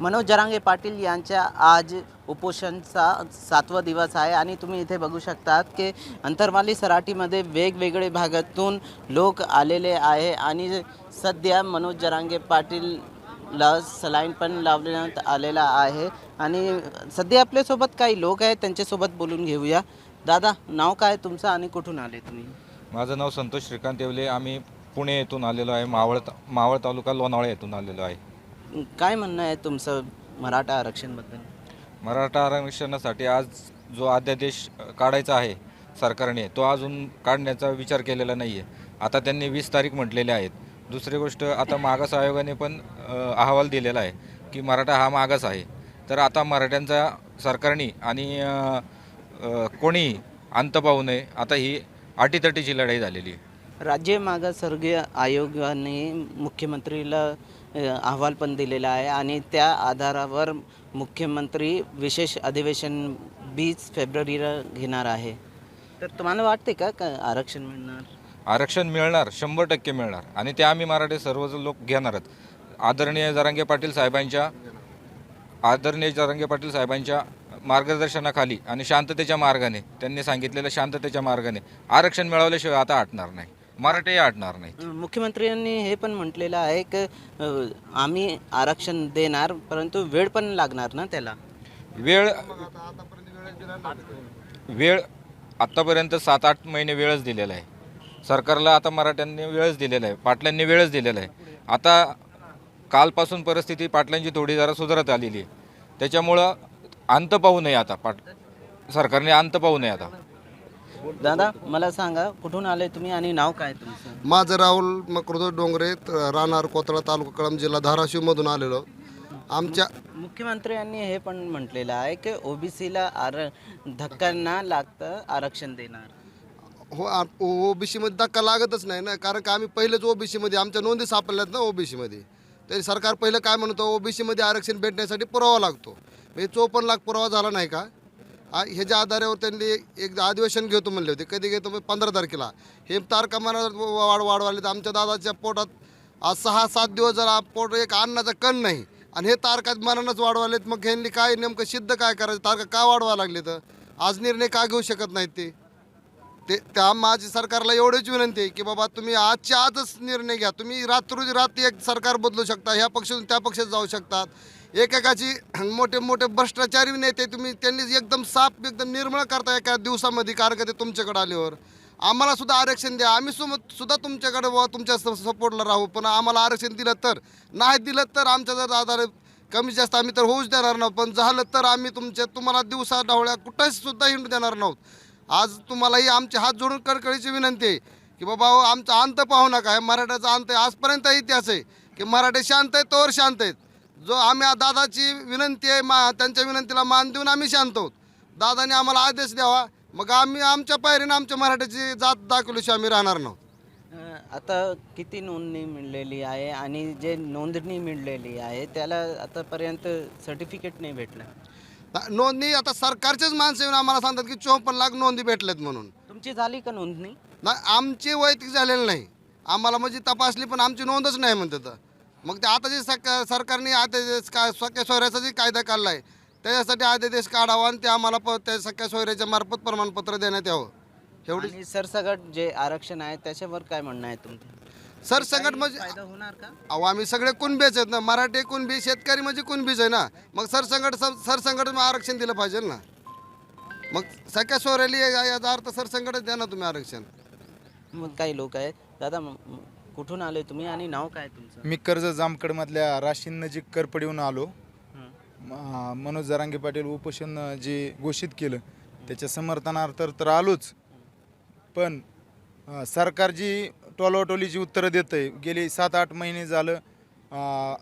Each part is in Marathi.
मनोज जरांगे पाटील यांच्या आज उपोषणचा सातवा दिवस आहे आणि तुम्ही इथे बघू शकतात की अंतरमाली सराटीमध्ये वेगवेगळे भागातून लोक आलेले आहे आणि सध्या मनोज जरांगे पाटीलला सलाईन पण लावण्यात आलेला आहे. आणि सध्या आपल्यासोबत काही लोक आहेत त्यांच्यासोबत बोलून घेऊया. दादा नाव काय तुमचं आणि कुठून आले तुम्ही? माझं नाव संतोष श्रीकांत येवले. आम्ही पुणे येथून आलेलो आहे. मावळ मावळ तालुका लोणावळा येथून आलेलो आहे. काय म्हणणं आहे तुमचं मराठा आरक्षणबद्दल? मराठा आरक्षणासाठी आज जो अध्यादेश काढायचा आहे सरकारने तो अजून काढण्याचा विचार केलेला नाही आहे आता त्यांनी वीस तारीख म्हटलेले आहेत. दुसरी गोष्ट आता मागास आयोगाने पण अहवाल दिलेला आहे की मराठा हा मागास आहे. तर आता मराठ्यांचा सरकारने आणि कोणी कोणीही अंत पाहू नये. आता ही अटीतटीची लढाई झालेली आहे. राज्य मागासवर्गीय आयोगाने मुख्यमंत्रीला अहवाल पण दिलेला आहे आणि त्या आधारावर मुख्यमंत्री विशेष अधिवेशन वीस फेब्रुवारीला घेणार आहे. तर तुम्हाला वाटते का का आरक्षण मिळणार? आरक्षण मिळणार शंभर टक्के मिळणार. आणि ते आम्ही मराठी सर्व लोक घेणारच आदरणीय जरांगे पाटील साहेबांच्या आदरणीय जरांगे पाटील साहेबांच्या मार्गदर्शनाखाली आणि शांततेच्या मार्गाने त्यांनी सांगितलेल्या शांततेच्या मार्गाने आरक्षण मिळवल्याशिवाय आता हटणार नाही. मराठी हटणार नाही मुख्यमंत्र्यांनी हे पण म्हटलेलं आहे की अ, आम्ही आरक्षण देणार परंतु वेळ पण लागणार ना त्याला? वेळ वेळ आत्तापर्यंत सात आठ महिने वेळच दिलेला आहे. सरकारला आता मराठ्यांनी वेळच दिलेला आहे पाटलांनी वेळच दिलेला आहे. आता कालपासून परिस्थिती पाटलांची थोडी जरा सुधारत आलेली आहे. त्याच्यामुळं अंत पाहू नये आता पाट सरकारने अंत पाहू नये आता. दादा मला सांगा कुठून आले तुम्ही आणि नाव काय तुमचं? माझं राहुल मकृद डोंगरे त- राहणार कोतळा तालुका कळंब जिल्हा धाराशिवमधून आलेलो. आमच्या मुख्यमंत्र्यांनी हे पण म्हटलेलं आहे की ओबीसीला आर धक्का न लागतं आरक्षण देणार. हो ओबीसीमध्ये धक्का लागतच नाही ना कारण का आम्ही पहिलेच ओबीसीमध्ये आमच्या नोंदी सापडल्यात ना ओबीसीमध्ये. तरी सरकार पहिलं काय म्हणतो ओबीसीमध्ये आरक्षण भेटण्यासाठी पुरावा लागतो. म्हणजे चोपन्न लाख पुरावा झाला नाही का? आ- ह्याच्या आधारावर त्यांनी एक अधिवेशन घेतो म्हणले होते कधी घेतो म्हणजे पंधरा तारखेला. हे तारखा वाढ वाढवाले तर आमच्या दादाच्या पोटात आज सहा सात दिवस जरा पोट एक अन्नाचा कण नाही. आणि हे तारखा मनानच वाढवालेत मग ह्यांनी काय नेमकं सिद्ध काय करायचं? तारखा का वाढवा लागले तर? आज निर्णय का घेऊ शकत नाहीत ते? ते त्या माझी सरकारला एवढीच विनंती आहे की बाबा तुम्ही आजच्या आजच निर्णय घ्या. तुम्ही रात्री रात्री एक सरकार बदलू शकता ह्या पक्षातून त्या पक्षात जाऊ शकतात. एकेकाची मोठे मोठे भ्रष्टाचारी नेते तुम्ही त्यांनी एकदम साफ एकदम निर्मळ करता एका दिवसामध्ये कारण का ते तुमच्याकडे आल्यावर. आम्हाला सुद्धा आरक्षण द्या. आम्ही सुम सुद्धा तुमच्याकडे बुवा तुमच्या सपोर्टला राहू. पण आम्हाला आरक्षण दिलं तर नाही दिलं तर आमच्या जर आधार कमी जास्त आम्ही तर होऊच देणार नव्हतं पण झालं तर आम्ही तुमच्या तुम्हाला दिवसा ढवळ्या कुठंच सुद्धा हिंडू देणार नाहोत. आज तुम्हालाही आमचे हात जोडून कडकडीची विनंती आहे की बाबा आमचा अंत पाहू नका. हे मराठ्याचा अंत आहे. आजपर्यंत इतिहास आहे की मराठे शांत आहेत तोवर शांत आहेत. जो आम्ही दादाची विनंती आहे मा त्यांच्या विनंतीला मान देऊन आम्ही शांत आहोत. दादाने आम्हाला आदेश द्यावा. मग आम्ही आमच्या पायरीनं आमच्या मराठ्याची जात दाखवल्याशिवाय आम्ही राहणार नव्हतो. आता किती नोंदणी मिळलेली आहे आणि जे नोंदणी मिळलेली आहे त्याला आतापर्यंत सर्टिफिकेट नाही भेटलं. नोंदणी आता सरकारचेच माणसं येऊन आम्हाला सांगतात की चोपन्न लाख नोंदी भेटल्यात म्हणून. तुमची झाली का नोंदणी? नाही आमची वैयक्तिक झालेलं नाही. आम्हाला म्हणजे तपासली पण आमची नोंदच नाही म्हणतात. मग ते आता जे सक सरकारने आदेश का सख्या सोयऱ्याचा जे कायदा काढला आहे त्याच्यासाठी आदेश काढावा आणि ते आम्हाला प त्या सख्या सोयऱ्याच्या मार्फत प्रमाणपत्र देण्यात यावं. एवढी आणि सरसगट जे आरक्षण आहे त्याच्यावर काय म्हणणं आहे तुमचं? सरसकट म्हणजे फायदा होणार का? अहो आम्ही सगळे कुणबीच आहेत ना. मराठी कुणबी शेतकरी म्हणजे कुणबीच आहे ना. मग सरसंकट सरसंकट आरक्षण दिलं पाहिजे ना. मग सख्या सोयऱ्याला या- याचा अर्थ सरसंकटच द्या ना तुम्ही आरक्षण. मग काही लोक आहेत. दादा म- म- कुठून आले तुम्ही आणि नाव काय तुमचं? मी कर्ज जामखेडमधल्या राशीन नजीक करपडीहून आलो. हं. म- मनोज जरांगे पाटील उपोषण जे घोषित केलं त्याच्या समर्थनार्थ तर आलोच. पण अं, सरकार जी टोलावटोलीची उत्तरं देतं आहे गेली सात आठ महिने झालं अं,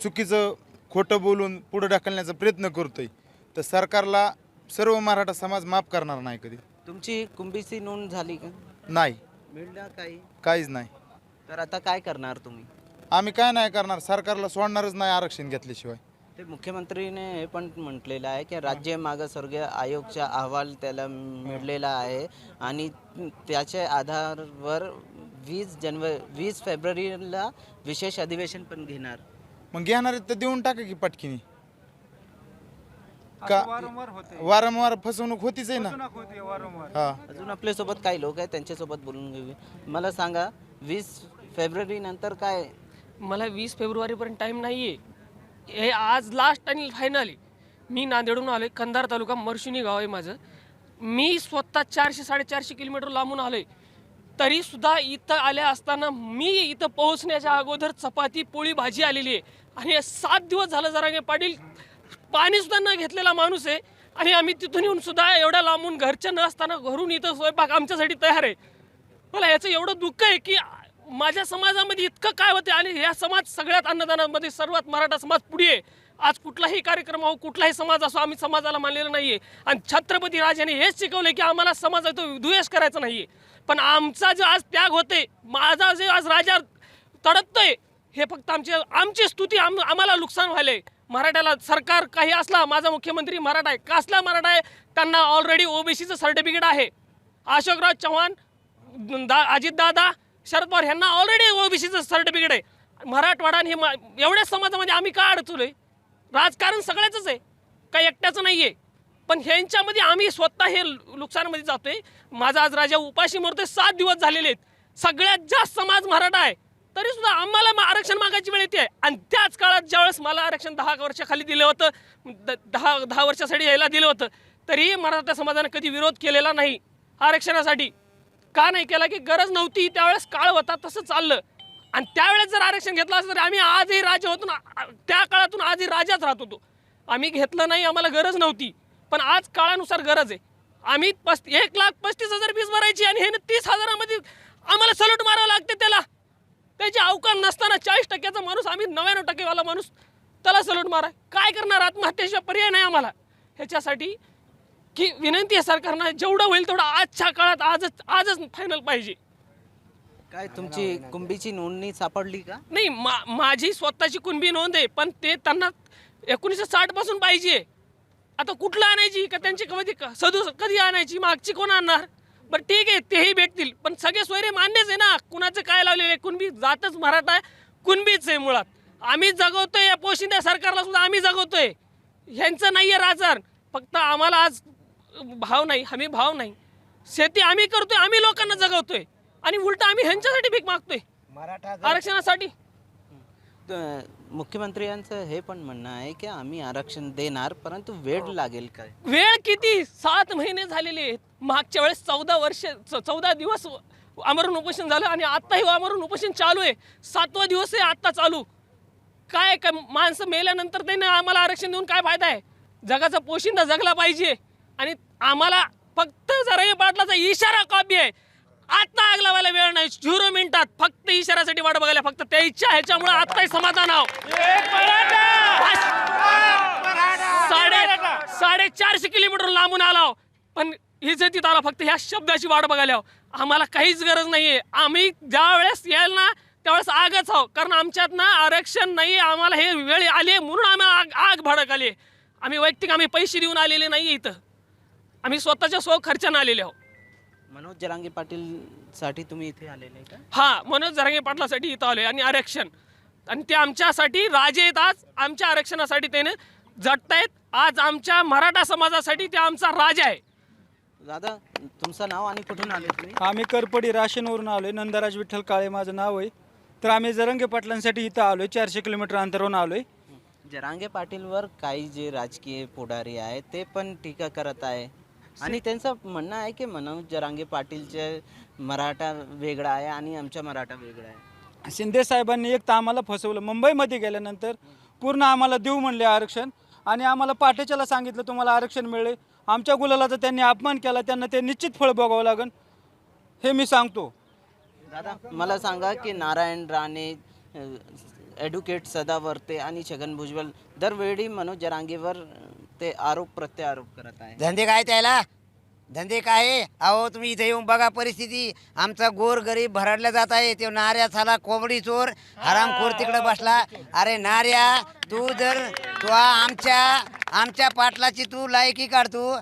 चुकीचं खोटं बोलून पुढं ढकलण्याचा प्रयत्न करतो आहे तर सरकारला सर्व मराठा समाज माफ करणार नाही कधी. तुमची कुंभीची नोंद झाली का? नाही. मिळणार काही? काहीच नाही. तर आता काय करणार तुम्ही? आम्ही काय नाही करणार सरकारला सोडणारच नाही आरक्षण घेतल्याशिवाय. ते मुख्यमंत्रीने हे पण म्हटलेलं आहे की राज्य मागासवर्गीय आयोगचा अहवाल त्याला मिळलेला आहे आणि त्याच्या आधारावर वीस जानेवारी वीस फेब्रुवारीला विशेष अधिवेशन पण घेणार. मग घेणार तर देऊन टाका की पटकिनी. का वारंवार फसवणूक होतीच आहे ना. हा. अजून आपल्यासोबत काही लोक आहेत त्यांच्यासोबत बोलून घेऊया. मला सांगा वीस फेब्रुवारी नंतर काय? मला वीस फेब्रुवारीपर्यंत टाईम नाही आहे हे आज लास्ट आणि फायनल आहे. मी नांदेडून आलो आहे कंधार तालुका मर्शिनी गाव आहे माझं. मी स्वतः चारशे साडेचारशे किलोमीटर लांबून आलो आहे तरीसुद्धा इथं आल्या असताना मी इथं पोहोचण्याच्या अगोदर चपाती पोळी भाजी आलेली आहे. आणि सात दिवस झालं जरांगे पाटील पाणीसुद्धा न घेतलेला माणूस आहे. आणि आम्ही तिथून येऊन सुद्धा एवढ्या लांबून घरच्या न असताना घरून इथं स्वयंपाक आमच्यासाठी तयार आहे. मला याचं एवढं दुःख आहे की माझ्या समाजामध्ये इतकं काय होते आणि ह्या समाज सगळ्यात अन्नदानामध्ये सर्वात मराठा समाज पुढे आहे. आज कुठलाही कार्यक्रम हो कुठलाही समाज असो आम्ही समाजाला मानलेलं आहे आणि छत्रपती राजाने हेच शिकवले की आम्हाला समाजाचा द्वेष करायचा नाहीये. पण आमचा जो आज त्याग होते माझा जे आज राजा तडपतोय हे फक्त आमची आमची स्तुती आम आम्हाला नुकसान व्हायलंय. मराठ्याला सरकार काही असला माझा मुख्यमंत्री मराठा आहे कसला मराठा आहे त्यांना ऑलरेडी ओबीसीचं सर्टिफिकेट आहे. अशोकराव चव्हाण दा अजितदादा शरद पवार ह्यांना ऑलरेडी ओबीसीचं सर्टिफिकेट आहे. मराठवाडा आणि हे मा- एवढ्या समाजामध्ये आम्ही का अडचलोय? राजकारण सगळ्याच आहे. काही एकट्याचं नाही आहे पण ह्यांच्यामध्ये आम्ही स्वतः हे नुकसानमध्ये जातोय. माझा आज राजा उपाशी मरतोय. सात दिवस झालेले आहेत. सगळ्यात जास्त समाज मराठा आहे. तरी सुद्धा आम्हाला मा- आरक्षण मागायची वेळ येते. आणि त्याच काळात ज्यावेळेस मला आरक्षण दहा वर्षाखाली दिलं होतं द- दहा दहा वर्षासाठी यायला दिलं होतं तरी मराठा समाजानं कधी विरोध केलेला नाही आरक्षणासाठी. का नाही केला की गरज नव्हती त्यावेळेस काळ होता तसं चाललं. आणि त्यावेळेस जर आरक्षण घेतलं असतं तर आम्ही आजही राजा होतो ना त्या काळातून आजही राजाच राहत होतो. आम्ही घेतलं नाही आम्हाला गरज नव्हती. पण आज काळानुसार गरज आहे. आम्ही पस् एक लाख पस्तीस हजार फीस भरायची आणि हे तीस हजारामध्ये आम्हाला सलूट मारावं लागते त्याला. त्याची अवकाश नसताना चाळीस टक्क्याचा माणूस आम्ही नव्याण्णव टक्केवाला माणूस त्याला सलूट मारा काय करणार? आत्महत्येशिवाय पर्याय नाही आम्हाला. ह्याच्यासाठी की विनंती आहे सरकारनं जेवढं होईल तेवढं आजच्या काळात आजच आजच फायनल पाहिजे. काय तुमची कुंभीची नोंदणी सापडली का? नाही मा माझी स्वतःची कुणबी नोंद आहे पण ते त्यांना एकोणीसशे साठपासून पाहिजे. आता कुठलं आणायची? का त्यांची कधी सदू कधी आणायची? मागची कोण आणणार? बरं ठीक आहे तेही भेटतील. पण सगळे सोयरे मान्यच आहे ना कुणाचं काय लावलेलं आहे? कुणबी जातच मराठा आहे कुणबीच आहे मुळात. आम्ही जगवतोय या पोशिंद्या सरकारला सुद्धा आम्ही जगवतोय. ह्यांचं नाही आहे राजकारण फक्त आम्हाला आज भाव नाही हमी भाव नाही. शेती आम्ही करतोय आम्ही लोकांना जगवतोय. आणि उलट आम्ही ह्यांच्यासाठी भीक मागतोय. आरक्षणासाठी. त- मुख्यमंत्र्यांचं हे पण म्हणणं आहे की आम्ही आरक्षण देणार परंतु वेळ लागेल काय? वेळ किती? सात महिने झालेले आहेत. मागच्या वेळेस चौदा वर्ष च- चौदा दिवस आमरण उपोषण झालं आणि आत्ताही आमरण उपोषण चालू आहे. सातवा दिवस आहे आत्ता चालू. काय काय माणसं मेल्यानंतर त्याने आम्हाला आरक्षण देऊन काय फायदा आहे? जगाचा पोशिंदा जगला पाहिजे. आणि आम्हाला फक्त जरा बाटलाचा इशारा कॉपी आहे. आत्ता आग लावायला वेळ नाही. झिरो मिनिटात फक्त इशाऱ्यासाठी वाट बघायला फक्त त्या इच्छा ह्याच्यामुळे आत्ताही समाधान आहो. साडे साडेचारशे किलोमीटर लांबून आलो पण इज्जतीत आला फक्त ह्या शब्दाची वाट बघायला आम्हाला काहीच गरज नाहीये. आम्ही ज्या वेळेस याल ना त्यावेळेस आगच आहो. कारण आमच्यात ना आरक्षण नाही आम्हाला हे वेळ आली म्हणून आम्हाला आग आग भडक आली आम्ही वैयक्तिक आम्ही पैसे देऊन आलेले नाही इथं. आम्ही स्वतःच्या स्व खर्चानं आलेले आहो मनोज जरांगे पाटील साठी तुम्ही इथे आलेले का? हा मनोज जरांगे पाटलासाठी इथं आलोय आणि आरक्षण. आणि ते आमच्यासाठी राजे आहेत आज आमच्या आरक्षणासाठी त्याने झटतायत आज आमच्या मराठा समाजासाठी ते आमचा राजा आहे. दादा तुमचं नाव आणि कुठून आले तुम्ही? आम्ही करपडी राशीनवरून आलोय नंदराज विठ्ठल काळे माझं नाव आहे. तर आम्ही जरंगे पाटलांसाठी इथं आलोय चारशे किलोमीटर अंतरावरून आलोय. जरांगे पाटीलवर काही जे राजकीय पुढारी आहेत ते पण टीका करत आहे. आणि त्यांचं म्हणणं आहे की मनोज जरांगे पाटीलचे मराठा वेगळा आहे आणि आमचा मराठा वेगळा आहे. शिंदे साहेबांनी एक तर आम्हाला फसवलं. मुंबईमध्ये गेल्यानंतर पूर्ण आम्हाला देऊ म्हणले आरक्षण आणि आम्हाला पाटेच्याला सांगितलं तुम्हाला आरक्षण मिळेल. आमच्या गुलालाचा त्यांनी अपमान केला त्यांना ते निश्चित फळ बघावं लागेल हे मी सांगतो. दादा मला सांगा की नारायण राणे ॲड्व्होकेट सदावर्ते आणि छगन भुजबळ दरवेळी मनोज जरांगेवर ते आरोप प्रत्यारोप करत आहे. धंदे काय त्याला? धंदे काय आहे? अहो तुम्ही इथे येऊन बघा परिस्थिती. आमचा गोर गरीब भरडला जात आहे. तो नाऱ्या झाला कोंबडी चोर हरामखोर तिकडे बसला. अरे नाऱ्या तू जर तू आमच्या आमच्या पाटलाची तू लायकी काढतो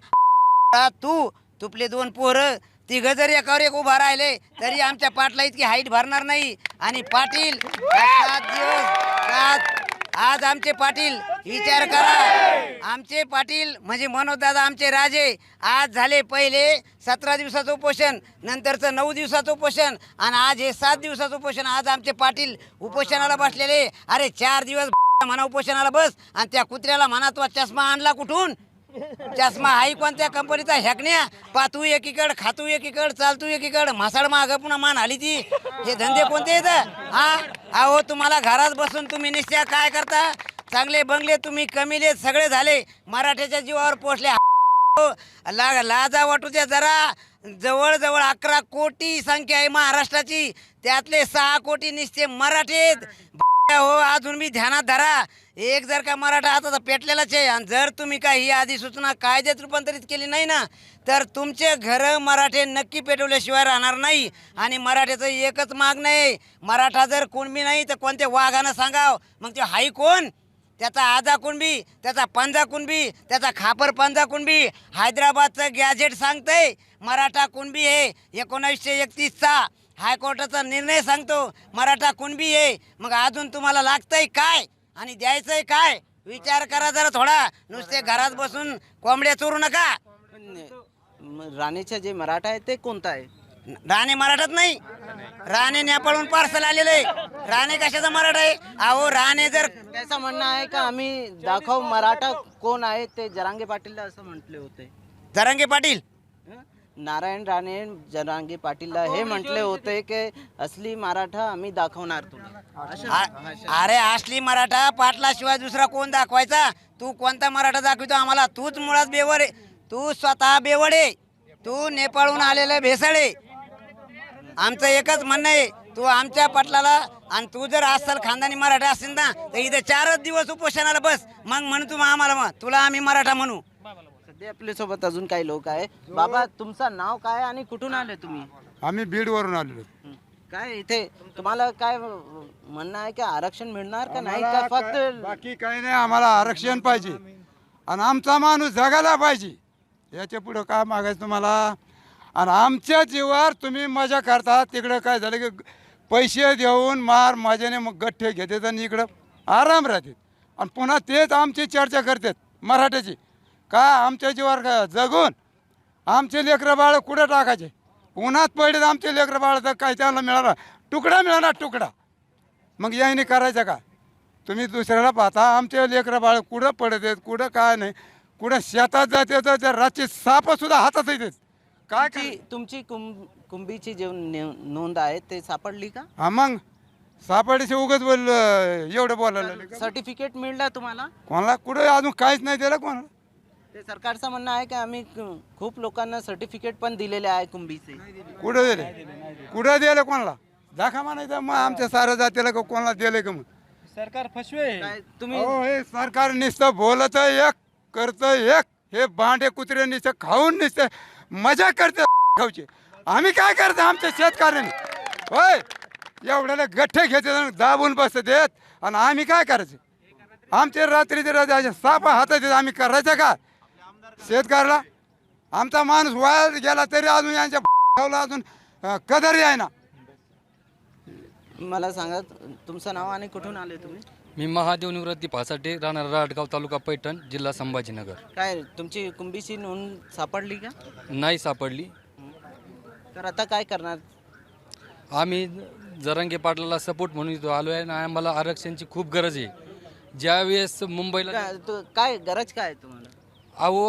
तू तुपले दोन पोरं तिघ जर एकावर एक उभा राहिले तरी आमच्या पाटला इतकी हाईट भरणार नाही. आणि पाटील सात दिवस सात आज आमचे पाटील विचार करा. आमचे पाटील म्हणजे मनोजदादा आमचे राजे आज झाले पहिले सतरा दिवसाचं उपोषण नंतरचं नऊ दिवसाचं उपोषण आणि आज हे सात दिवसाचं उपोषण आज आमचे पाटील उपोषणाला बसलेले. अरे चार दिवस म्हणा उपोषणाला बस आणि त्या कुत्र्याला म्हणा तो चष्मा आणला कुठून? चष्मा हाई कोणत्या कंपनीचा? हॅकण्या पातू एकीकड खातू एकीकड चालतू एकीकड मासाड माग पुन्हा मान आली ती. हे धंदे कोणते आहेत? हा? अहो तुम्हाला घरात बसून तुम्ही निश्चय काय करता? चांगले बंगले तुम्ही कमीले सगळे झाले. मराठ्याच्या जीवावर पोचले ला लाजा वाटू द्या जरा. जवळजवळ अकरा कोटी संख्या आहे महाराष्ट्राची. त्यातले सहा कोटी निश्चय मराठीत. हो अजून मी ध्यानात धरा. एक जर का मराठा आता पेटलेलाच आहे आणि जर तुम्ही काय ही अधिसूचना कायद्यात रूपांतरित केली नाही ना तर तुमचे घरं मराठे नक्की पेटवल्याशिवाय राहणार नाही. आणि मराठ्याचं एकच मागणं आहे मराठा जर कुणबी नाही तर कोणत्या वाघानं सांगाव? मग ते हाई कोण? त्याचा आजा कुणबी त्याचा पंजा कुणबी त्याचा खापर पंजा कुणबी हैदराबादचं गॅजेट सांगतंय मराठा कुणबी आहे एकोणावीसशे एकतीसचा. हायकोर्टाचा निर्णय सांगतो मराठा कुणबी आहे मग अजून तुम्हाला लागतंय काय आणि द्यायचंय काय? विचार करा जरा थोडा. नुसते घरात बसून कोंबड्या चोरू नका. राणीचे जे मराठा आहे ते कोणतं आहे? राणे मराठात नाही. राणे नेपाळहून पार्सल आलेलं आहे. राणे कशाचा मराठा आहे? अहो राणे जर त्याचं म्हणणं आहे का आम्ही दाखव मराठा कोण आहे ते जरांगे पाटीलला असं म्हटले होते. जरांगे पाटील? नारायण राणे जरांगे पाटीलला हे म्हटले होते की असली मराठा आम्ही दाखवणार तुला अरे असली मराठा पाटलाशिवाय दुसरा कोण दाखवायचा? तू कोणता मराठा दाखवितो आम्हाला? तूच मुळात बेवड आहे. तू स्वतः बेवड आहे. तू नेपाळहून आलेलं भेसळ आहे. आमचं एकच म्हणणं आहे तू आमच्या पाटलाला आणि तू जर असाल खानदानी मराठा असेल ना तर इथे चारच दिवस उपोषणाला बस. मग म्हणू तू आम्हाला मग. तुला आम्ही मराठा म्हणू. सध्या आपल्यासोबत अजून काही लोक आहे बाबा तुमचं नाव काय आणि कुठून आले तुम्ही? आम्ही बीडवरून आलेलो हं. काय इथे तुम्हाला काय म्हणणं आहे की आरक्षण मिळणार का नाही का फक्त बाकी काही नाही आम्हाला आरक्षण पाहिजे. आणि आमचा माणूस जगायला पाहिजे. याच्या पुढं काय मागायचं तुम्हाला? आणि आमच्या जीवावर तुम्ही मजा करता. तिकडं काय झालं की पैसे देऊन मार मजाने मग गठ्ठे घेतात आणि इकडं आराम राहतात आणि पुन्हा तेच आमची चर्चा करतात मराठ्याची. का आमच्या जीवावर का जगून? आमचे लेकरं बाळ कुठं टाकायचे? उन्हात पडले तर आमचे लेकरं बाळ तर काय त्यांना मिळाला तुकडा मिळाला तुकडा. मग याने करायचं का? तुम्ही दुसऱ्याला पाहता आमचे लेकरं बाळ कुठं पडत आहेत कुठं काय नाही कुठं शेतात जाते तर त्या रातची सापसुद्धा हातात येतात काय काय तुमची कुंभ कुंभीची जे नोंद आहे ते सापडली का? हा मग सापडीचे उगच बोल एवढं बोलायला का? सर्टिफिकेट मिळलं तुम्हाला? कोणाला कुठं अजून काहीच नाही दिलं कोणाला. ते सरकारचं म्हणणं आहे की आम्ही क- खूप लोकांना सर्टिफिकेट पण दिलेले आहे कुंभीचे. कुठं दिले? कुठं दिलं कोणाला? दाखवा म्हणायचं मग आमच्या साऱ्या जातीला का कोणाला दिलं का मग सरकार फसवे. काय तुम्ही हो हे सरकार नुसतं बोलत एक करतं एक. हे भांडे कुत्रे नुसतं खाऊन नुसतं मजा करते खाऊचे. आम्ही काय करतो? आमच्या शेतकऱ्यांनी. होय एवढ्याला गठ्ठे घेते आणि दाबून बसत देत. आणि आम्ही काय करायचं? आमचे रात्रीचे रात्री सापा हातात येत आम्ही करायचं का? शेतकऱ्याला? आमचा माणूस वाया गेला तरी अजून यांच्या ठेवला अजून कदर आहे ना. मला सांगा तुमचं नाव आणि कुठून आले तुम्ही? मी महादेव निवृत्ती पासाठी राहणार राडगाव तालुका पैठण जिल्हा संभाजीनगर. काय तुमची कुंभीची नोंद सापडली का? नाही सापडली. तर आता काय करणार? आम्ही जरंगे पाटलाला सपोर्ट म्हणून इथं आलो आहे आणि आम्हाला आरक्षणाची खूप गरज आहे. ज्यावेळेस मुंबईला काय तो- काय गरज काय आहे तुम्हाला? अहो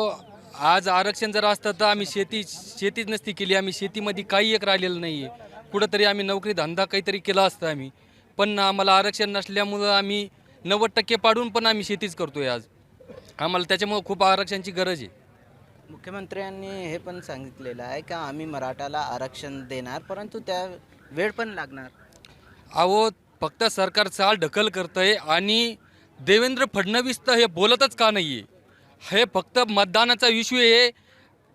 आज आरक्षण जर असतं तर आम्ही शेती शेतीच नसती केली. आम्ही शेतीमध्ये काही एक राहिलेलं नाही आहे कुठंतरी आम्ही नोकरी धंदा काहीतरी केला असतं आम्ही. पण आम्हाला आरक्षण नसल्यामुळं आम्ही नव्वद टक्के पाडून पण आम्ही शेतीच करतोय आज. आम्हाला त्याच्यामुळं खूप आरक्षणाची गरज आहे. मुख्यमंत्र्यांनी हे पण सांगितलेलं आहे का आम्ही मराठाला आरक्षण देणार परंतु त्या वेळ पण लागणार? अहो फक्त सरकार चाल ढकल करतंय आणि देवेंद्र फडणवीस तर हे बोलतच का नाही आहे हे फक्त मतदानाचा इश्यू आहे.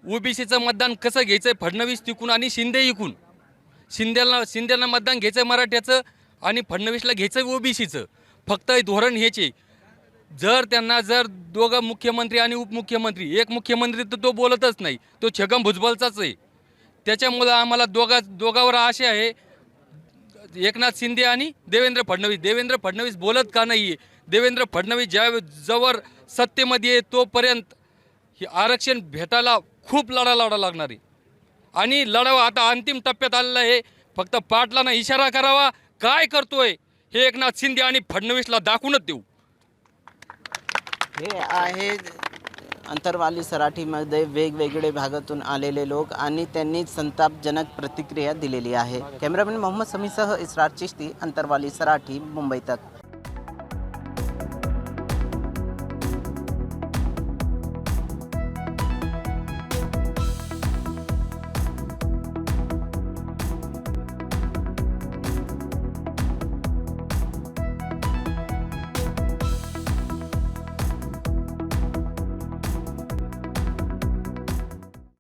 ओबीसीचं मतदान कसं घ्यायचं आहे फडणवीस तिकून आणि शिंदे इकून. शिंदेला शिंदेला मतदान घ्यायचं आहे मराठ्याचं आणि फडणवीसला घ्यायचं आहे ओबीसीचं फक्त धोरण ह्याचे आहे. जर त्यांना जर दोघं मुख्यमंत्री आणि उपमुख्यमंत्री एक मुख्यमंत्री तर तो बोलतच नाही. तो छगन भुजबळचाच आहे. त्याच्यामुळं आम्हाला दोघा दोघावर आशा आहे. एकनाथ शिंदे आणि देवेंद्र फडणवीस. देवेंद्र फडणवीस बोलत का नाही आहे देवेंद्र फडणवीस ज्या जवळ सत्तेमध्ये तोपर्यंत हे आरक्षण भेटायला खूप लढा लढा लागणार आहे. आणि लढावा आता अंतिम टप्प्यात आलेला आहे. फक्त पाटलांना इशारा करावा. काय करतोय हे एकनाथ शिंदे आणि फडणवीसला दाखवूनच देऊ. हे आहे अंतरवाली सराठीमध्ये वेगवेगळे भागातून आलेले लोक आणि त्यांनी संतापजनक प्रतिक्रिया दिलेली आहे. कॅमेरामॅन मोहम्मद समीसह इस्रार चिश्ती अंतरवाली सराठी मुंबई तक.